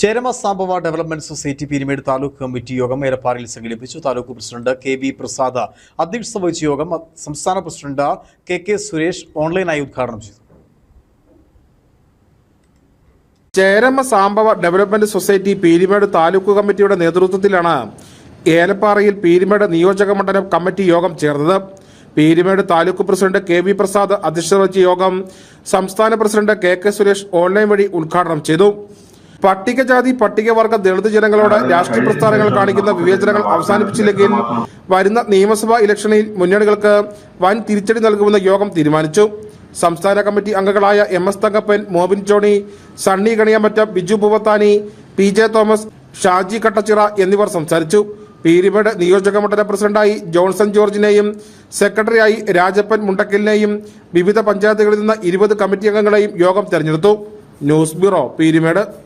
Cherama Sambava development society Peermade taluk committee യോഗം ഏലപ്പാറയിൽ സംഘടിപ്പിച്ചു. Taluk president K V Prasad അധ്യക്ഷത വഹിച്ച യോഗം സംസ്ഥാന പ്രസിഡന്റ് കെ കെ സുരേഷ് ഓൺലൈനായി ഉദ്ഘാടനം ചെയ്തു. ചേരമ സാംബവ ഡെവലപ്മെന്റ് സൊസൈറ്റി പീരിമേട് താലൂക്ക് കമ്മിറ്റിയുടെ നേതൃത്വത്തിലാണ് ഏലപ്പാറയിൽ പീരിമേട് നിയോജക മണ്ഡലം കമ്മിറ്റി യോഗം ചേർന്നത്. Peermade taluk president K V Prasad അധ്യക്ഷത വഹിച്ച യോഗം സംസ്ഥാന president K K Suresh online വഴി ഉദ്ഘാടനം ചെയ്തു. പട്ടികജാതി പട്ടികവർഗ ദളിത് ജനങ്ങളോട് രാഷ്ട്രീയ പ്രസ്ഥാനങ്ങൾ കാണിക്കുന്ന വിവേചനങ്ങൾ അവസാനിപ്പിച്ചില്ലെങ്കിൽ വരുന്ന നിയമസഭാ ഇലക്ഷനിൽ മുന്നണികൾക്ക് വൻ തിരിച്ചടി നൽകുമെന്ന് യോഗം തീരുമാനിച്ചു. സംസ്ഥാന കമ്മിറ്റി അംഗങ്ങളായ M S Thankappan Mobin Johny Sunny Kaniyamatta Biju Poovathani P J Thomas Shaji Kattachira എന്നിവർ സംസാരിച്ചു. പീരിമേട് നിയോജക മണ്ഡല പ്രസിഡന്റായി ജോൺസൺ ജോർജിനെയും സെക്രട്ടറിയായി രാജപ്പൻ മുണ്ടക്കലിനെയും വിവിധ പഞ്ചായത്തുകളിൽ നിന്ന് ഇരുപത് കമ്മിറ്റി അംഗങ്ങളെയും യോഗം തെരഞ്ഞെടുത്തു. News bureau Peermade.